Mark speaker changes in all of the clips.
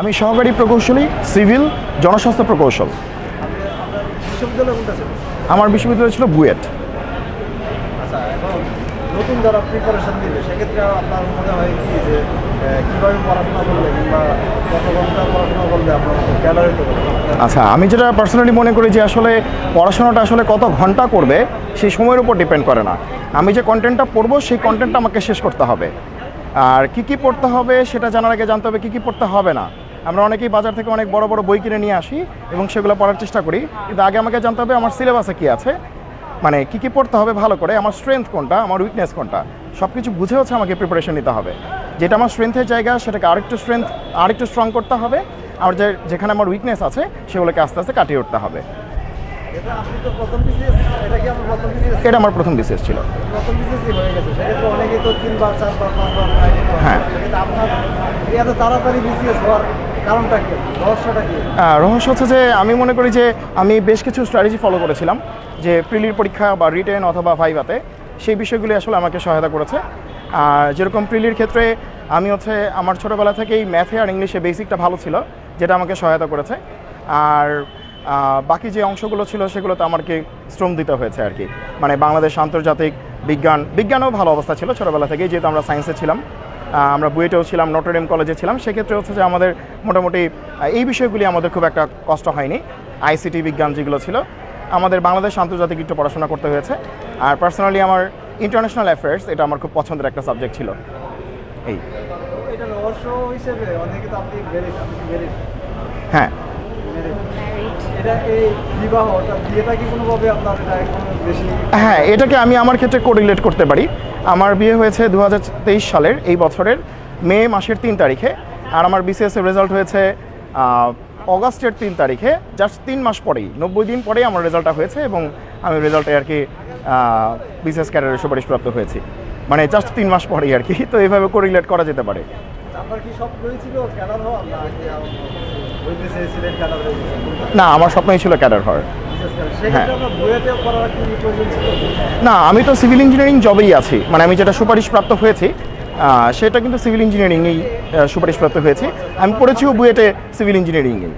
Speaker 1: আমি সহকারী প্রকৌশলী সিভিল জনস্বাস্থ্য প্রকৌশল। আমার বিশ্ববিদ্যালয় ছিল বুয়েট।
Speaker 2: আচ্ছা নতুন যারা প্রিপারেশন দিবে সেক্ষেত্রে আপনার মনে হয় কি যে আহ, পড়াশোনা করলে কিংবা কত ঘণ্টা পড়াশোনা করলে আপনার ক্যালারি
Speaker 1: আচ্ছা আমি যেটা পার্সোনালি মনে করি যে আসলে পড়াশোনাটা আসলে কত ঘণ্টা করবে সেই সময়ের উপর ডিপেন্ড করে না। আমি যে কন্টেন্টটা পড়ব সেই কন্টেন্টটা আমাকে শেষ করতে হবে। আর কি কি পড়তে হবে সেটা জানার আগে জানতে হবে কি কি পড়তে হবে না। আমরা অনেকেই বাজার থেকে অনেক বড় বড় বই কিনে নিয়ে আসি এবং সেগুলো পড়ার চেষ্টা করি। কিন্তু আগে আমাকে জানতে হবে আমার সিলেবাসে কী আছে। মানে কি কি পড়তে হবে ভালো করে আমার স্ট্রেংথ কোনটা আমার উইকনেস কোনটা সব কিছু বুঝে হচ্ছে আমাকে প্রিপারেশন নিতে হবে। যেটা আমার স্ট্রেংথের জায়গা সেটাকে আরেকটু স্ট্রেংথ আরেকটু স্ট্রং করতে হবে। আর যে যেখানে আমার উইকনেস আছে সেগুলোকে আস্তে আস্তে কাটিয়ে উঠতে হবে।
Speaker 2: এটা প্রথম বিসিএস
Speaker 1: আমার প্রথম বিশেষ ছিল।
Speaker 2: হয়ে তাড়াতাড়ি বিসিএস হওয়ার
Speaker 1: রহস্য হচ্ছে যে আমি মনে করি যে আমি বেশ কিছু স্ট্র্যাটেজি ফলো করেছিলাম, যে প্রিলির পরীক্ষা বা রিটেন অথবা ভাইভাতে সেই বিষয়গুলি আসলে আমাকে সহায়তা করেছে। আর যেরকম প্রিলির ক্ষেত্রে আমি হচ্ছে আমার ছোটোবেলা থেকেই ম্যাথে আর ইংলিশে বেসিকটা ভালো ছিল, যেটা আমাকে সহায়তা করেছে। আর বাকি যে অংশগুলো ছিল সেগুলোতে আমাকে শ্রম দিতে হয়েছে আর কি। মানে বাংলাদেশ আন্তর্জাতিক বিজ্ঞান, বিজ্ঞানও ভালো অবস্থা ছিল ছোটোবেলা থেকেই, যেহেতু আমরা সায়েন্সে ছিলাম। আমরা বুয়েটেও ছিলাম নটরডেম কলেজে ছিলাম। সেক্ষেত্রে হচ্ছে যে আমাদের মোটামুটি এই বিষয়গুলি আমাদের খুব একটা কষ্ট হয়নি। আইসিটি বিজ্ঞান যেগুলো ছিল আমাদের বাংলাদেশ আন্তর্জাতিক একটু পড়াশোনা করতে হয়েছে। আর পার্সোনালি আমার ইন্টারন্যাশনাল অ্যাফেয়ার্স এটা আমার খুব পছন্দের একটা সাবজেক্ট ছিল। এই। হ্যাঁ। হ্যাঁ এটাকে আমি আমার ক্ষেত্রে কোরিলেট করতে পারি। আমার বিয়ে হয়েছে দু হাজার তেইশ সালের এই বছরের মে মাসের তিন তারিখে আর আমার বিসিএস রেজাল্ট হয়েছে অগাস্টের তিন তারিখে জাস্ট তিন মাস পরেই নব্বই দিন পরেই আমার রেজাল্টটা হয়েছে এবং আমি রেজাল্টে আর কি বিসিএস ক্যারিয়ারে সুপারিশপ্রাপ্ত হয়েছি। মানে জাস্ট তিন মাস পরেই আর কি তো এইভাবে কোরিলেট করা যেতে পারে।
Speaker 2: কি সব না হয়ে
Speaker 1: আমার স্বপ্নই ছিল ক্যাডার হওয়ার।
Speaker 2: প্রয়োজন ছিল?
Speaker 1: না আমি তো সিভিল ইঞ্জিনিয়ারিং জবেই আছি। মানে আমি যেটা সুপারিশপ্রাপ্ত হয়েছি সেটা কিন্তু সিভিল ইঞ্জিনিয়ারিংয়েই সুপারিশপ্রাপ্ত হয়েছি। আমি পড়েছিও বুয়েটে সিভিল ইঞ্জিনিয়ারিংয়ে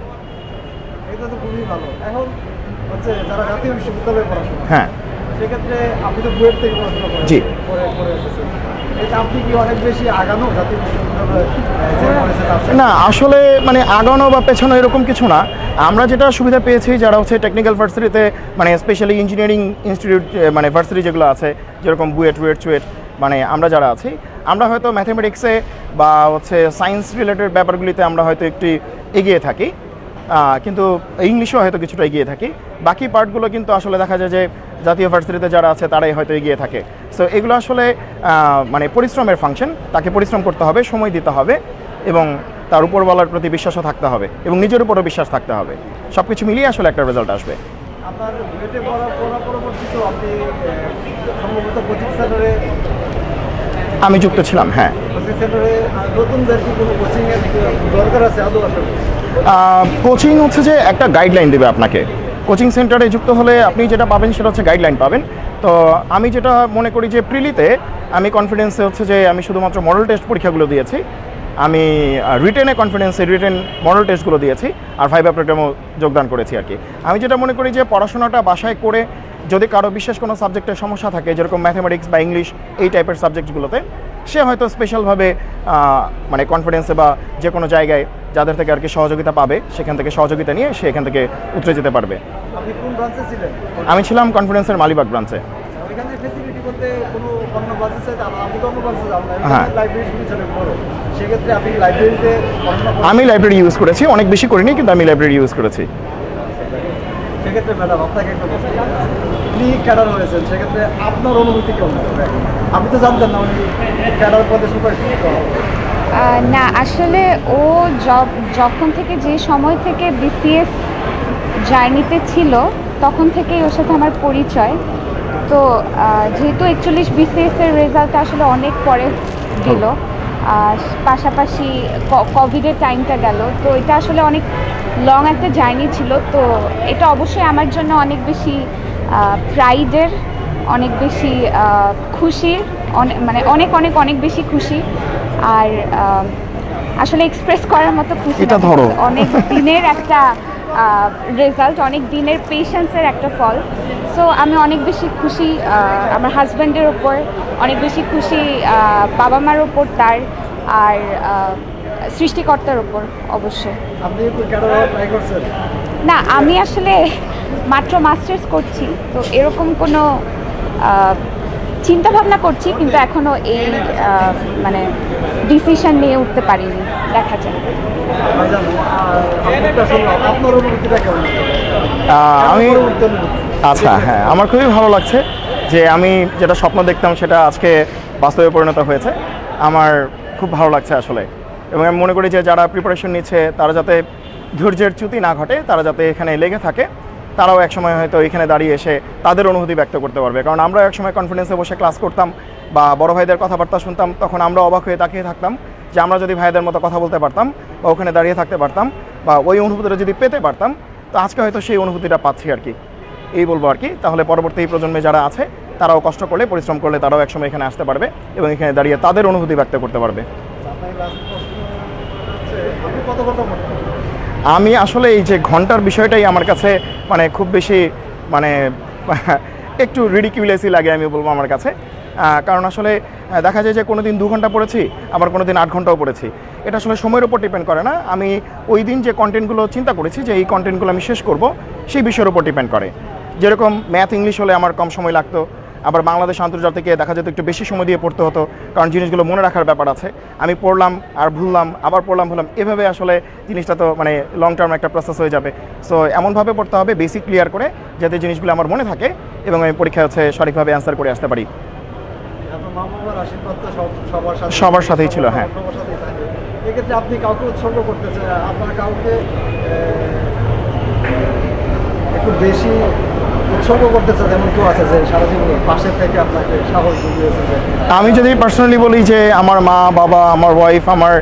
Speaker 1: হ্যাঁ।
Speaker 2: সেক্ষেত্রে আপনি তো বুয়েট থেকে পড়াশোনা
Speaker 1: জি। না, আসলে মানে আগানো বা পেছানো এরকম কিছু না। আমরা যেটা সুবিধা পেয়েছি যারা হচ্ছে টেকনিক্যাল ভার্সিটিতে মানে স্পেশালি ইঞ্জিনিয়ারিং ইনস্টিটিউট মানে ভার্সিটি যেগুলো আছে, যেরকম বুয়েট, রুয়েট, চুয়েট মানে আমরা যারা আছি, আমরা হয়তো ম্যাথামেটিক্সে বা হচ্ছে সায়েন্স রিলেটেড ব্যাপারগুলিতে আমরা হয়তো একটু এগিয়ে থাকি। কিন্তু ইংলিশেও হয়তো কিছুটা এগিয়ে থাকি। বাকি পার্টগুলো কিন্তু আসলে দেখা যায় যে জাতীয় ভার্সিটিতে যারা আছে তারাই হয়তো এগিয়ে থাকে। সো এগুলো আসলে মানে পরিশ্রমের ফাংশন তাকে পরিশ্রম করতে হবে সময় দিতে হবে এবং তার উপরওয়ালার প্রতি বিশ্বাসও থাকতে হবে এবং নিজের উপরও বিশ্বাস থাকতে হবে। সব কিছু মিলিয়ে আসলে একটা রেজাল্ট আসবে।
Speaker 2: আপনার বুয়েটে পড়া পড়া পরবর্তীতে আপনি সম্ভবত কোচিং সেন্টারে
Speaker 1: আমি যুক্ত ছিলাম হ্যাঁ।
Speaker 2: কোচিং
Speaker 1: হচ্ছে যে একটা গাইডলাইন দেবে আপনাকে। কোচিং সেন্টারে যুক্ত হলে আপনি যেটা পাবেন সেটা হচ্ছে গাইডলাইন পাবেন। তো আমি যেটা মনে করি যে প্রিলিতে আমি কনফিডেন্সে হচ্ছে যে আমি শুধুমাত্র মডেল টেস্ট পরীক্ষাগুলো দিয়েছি। আমি রিটেনে কনফিডেন্সে রিটেন মডেল টেস্টগুলো দিয়েছি আর ফাইভ অ্যাপ্রেটেমও যোগদান করেছি আর কি। আমি যেটা মনে করি যে পড়াশোনাটা বাসায় করে যদি কারও বিশেষ কোনো সাবজেক্টের সমস্যা থাকে, যেরকম ম্যাথামেটিক্স বা ইংলিশ এই টাইপের সাবজেক্টগুলোতে সে হয়তো স্পেশালভাবে মানে কনফিডেন্সে বা যে কোনো জায়গায় যাদের থেকে আর কি সহযোগিতা পাবে সেখান থেকে সহযোগিতা নিয়ে সে এখান থেকে উতরে যেতে পারবে। আমি ছিলাম কনফিডেন্সের মালিবাগ ব্রাঞ্চে
Speaker 2: চাই আমি
Speaker 1: হ্যাঁ।
Speaker 2: লাইব্রেরি
Speaker 1: আমি লাইব্রেরি ইউজ করেছি অনেক বেশি করিনি কিন্তু আমি লাইব্রেরি ইউজ করেছি।
Speaker 2: সেক্ষেত্রে ম্যাডাম আপনাকে একটা। ক্যাডার হয়েছেন, সেক্ষেত্রে আপনার অনুভূতি কেমন? আপনি তো জানতেন না, উনি ক্যাডার পদে
Speaker 3: না, আসলে ও জব যখন থেকে যে সময় থেকে বিসিএস জার্নিতে ছিল, তখন থেকেই ওর সাথে আমার পরিচয়। তো যেহেতু একচল্লিশ বিসিএস এর রেজাল্ট আসলে অনেক পরে আর পাশাপাশি কোভিডের টাইমটা গেল। তো এটা আসলে অনেক লং একটা জার্নি ছিল। তো এটা অবশ্যই আমার জন্য অনেক বেশি প্রাইডের অনেক বেশি খুশির অনেক মানে অনেক অনেক অনেক বেশি খুশি। আর আসলে এক্সপ্রেস করার মতো খুশি। অনেক দিনের একটা রেজাল্ট অনেক দিনের পেশেন্সের একটা ফল। সো আমি অনেক বেশি খুশি আমার হাজব্যান্ডের ওপর অনেক বেশি খুশি বাবা মার ওপর তার আর সৃষ্টিকর্তার ওপর অবশ্যই। না আমি আসলে মাত্র মাস্টার্স করছি তো এরকম কোনো চিন্তা ভাবনা করছি কিন্তু এখনও এই মানে ডিসিশন নিয়ে উঠতে পারিনি দেখা যায়
Speaker 1: আমি আচ্ছা হ্যাঁ আমার খুবই ভালো লাগছে যে আমি যেটা স্বপ্ন দেখতাম সেটা আজকে বাস্তবে পরিণত হয়েছে। আমার খুব ভালো লাগছে আসলে। এবং আমি মনে করি যে যারা প্রিপারেশন নিচ্ছে, তারা যাতে ধৈর্যের চ্যুতি না ঘটে, তারা যাতে এখানে লেগে থাকে, তারাও একসময় হয়তো এখানে দাঁড়িয়ে এসে তাদের অনুভূতি ব্যক্ত করতে পারবে। কারণ আমরা একসময় কনফিডেন্সে বসে ক্লাস করতাম বা বড় ভাইদের কথাবার্তা শুনতাম, তখন আমরা অবাক হয়ে তাকিয়ে থাকতাম যে আমরা যদি ভাইদের মতো কথা বলতে পারতাম বা ওখানে দাঁড়িয়ে থাকতে পারতাম বা ওই অনুভূতিটা যদি পেতে পারতাম, তো আজকে হয়তো সেই অনুভূতিটা পাচ্ছি আর কি। এই বলব আর কি। তাহলে পরবর্তী প্রজন্মে যারা আছে, তারাও কষ্ট করলে, পরিশ্রম করলে তারাও একসময় এখানে আসতে পারবে এবং এখানে দাঁড়িয়ে তাদের অনুভূতি ব্যক্ত করতে পারবে। আমি আসলে এই যে ঘণ্টার বিষয়টাই আমার কাছে মানে খুব বেশি মানে একটু রিডিকিউলেসই লাগে আমি বলব আমার কাছে। কারণ আসলে দেখা যায় যে কোনো দিন দু ঘণ্টা পড়েছি, আবার কোনো দিন আট ঘন্টাও পড়েছি। এটা আসলে সময়ের উপর ডিপেন্ড করে না। আমি ওই দিন যে কন্টেন্টগুলো চিন্তা করেছি যে এই কন্টেন্টগুলো আমি শেষ করব, সেই বিষয়ের উপর ডিপেন্ড করে। যেরকম ম্যাথ ইংলিশ হলে আমার কম সময় লাগতো, আবার বাংলাদেশ আন্তর্জাতিকে দেখা যেত একটু বেশি সময় দিয়ে পড়তে হতো, কারণ জিনিসগুলো মনে রাখার ব্যাপার আছে। আমি পড়লাম, আর ভুললাম, আবার পড়লাম, ভুললাম, এভাবে আসলে জিনিসটা তো মানে লং টার্ম একটা প্রসেস হয়ে যাবে। সো এমনভাবে পড়তে হবে বেসিক ক্লিয়ার করে, যাতে জিনিসগুলো আমার মনে থাকে এবং আমি পরীক্ষা হচ্ছে সঠিকভাবে অ্যান্সার করে আসতে পারি
Speaker 2: আপনার মা বাবার আশীর্বাদ তো সব সবার
Speaker 1: সাথেই ছিল, হ্যাঁ।
Speaker 2: এক্ষেত্রে আপনি কাউকে উৎসর্গ করতেছেন আপনার কাউকে একটু বেশি উৎসর্গ কেউ আছে যে সারা জীবন পাশে থেকে আপনাকে সাহস জুগিয়েছে
Speaker 1: আমি যদি পার্সোনালি বলি যে আমার মা বাবা আমার ওয়াইফ আমার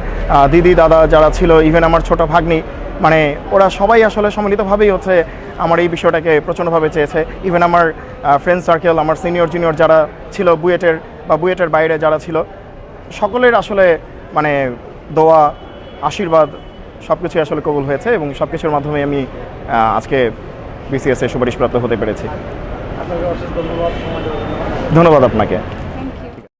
Speaker 1: দিদি দাদা যারা ছিল ইভেন আমার ছোট ভাগ্নি মানে ওরা সবাই আসলে সম্মিলিতভাবেই হচ্ছে আমার এই বিষয়টাকে প্রচণ্ডভাবে চেয়েছে। ইভেন আমার ফ্রেন্ড সার্কেল আমার সিনিয়র জুনিয়র যারা ছিল বুয়েটের বা বুয়েটের বাইরে যারা ছিল সকলের আসলে মানে দোয়া আশীর্বাদ সব কিছুই আসলে কবুল হয়েছে এবং সব কিছুর মাধ্যমে আমি আজকে বিসিএসে সুপারিশপ্রাপ্ত হতে পেরেছি। ধন্যবাদ আপনাকে।